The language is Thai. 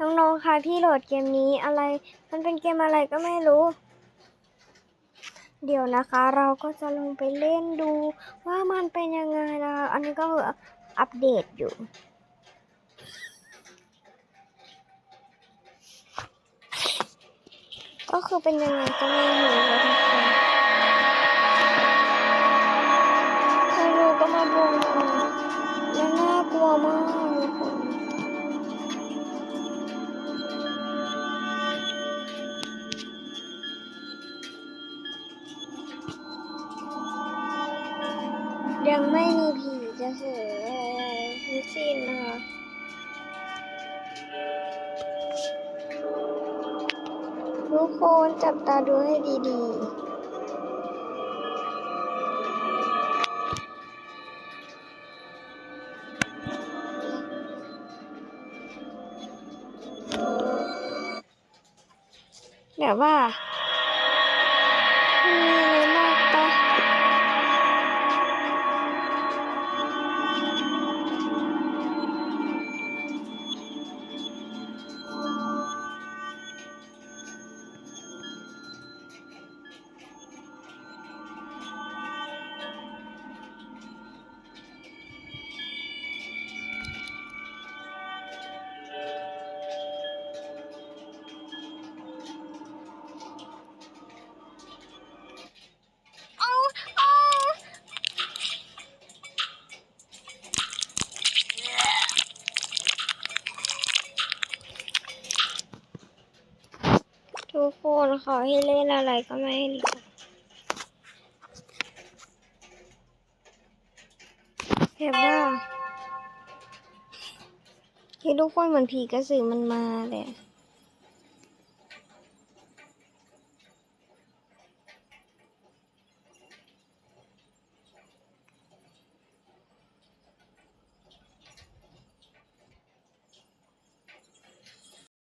น้องๆคะพี่โหลดเกมนี้อะไร มันเป็นเกมอะไรก็ไม่รู้ เดี๋ยวนะคะ เราก็จะลงไปเล่นดูว่ามันเป็นยังไงนะคะ อันนี้ก็คืออัปเดตอยู่ ก็คือเป็นยังไงก็ไม่รู้นะคน ยังไม่มีผีจะเสืออะไรทั้งสิ้นนะคะทุกคนจับตาดูให้ดีๆแบบว่า ทุกคนขอให้เล่นอะไรก็ไม่รู้แบบว่าที่ทุกคนเหมือนผีกระสือมันมาเลย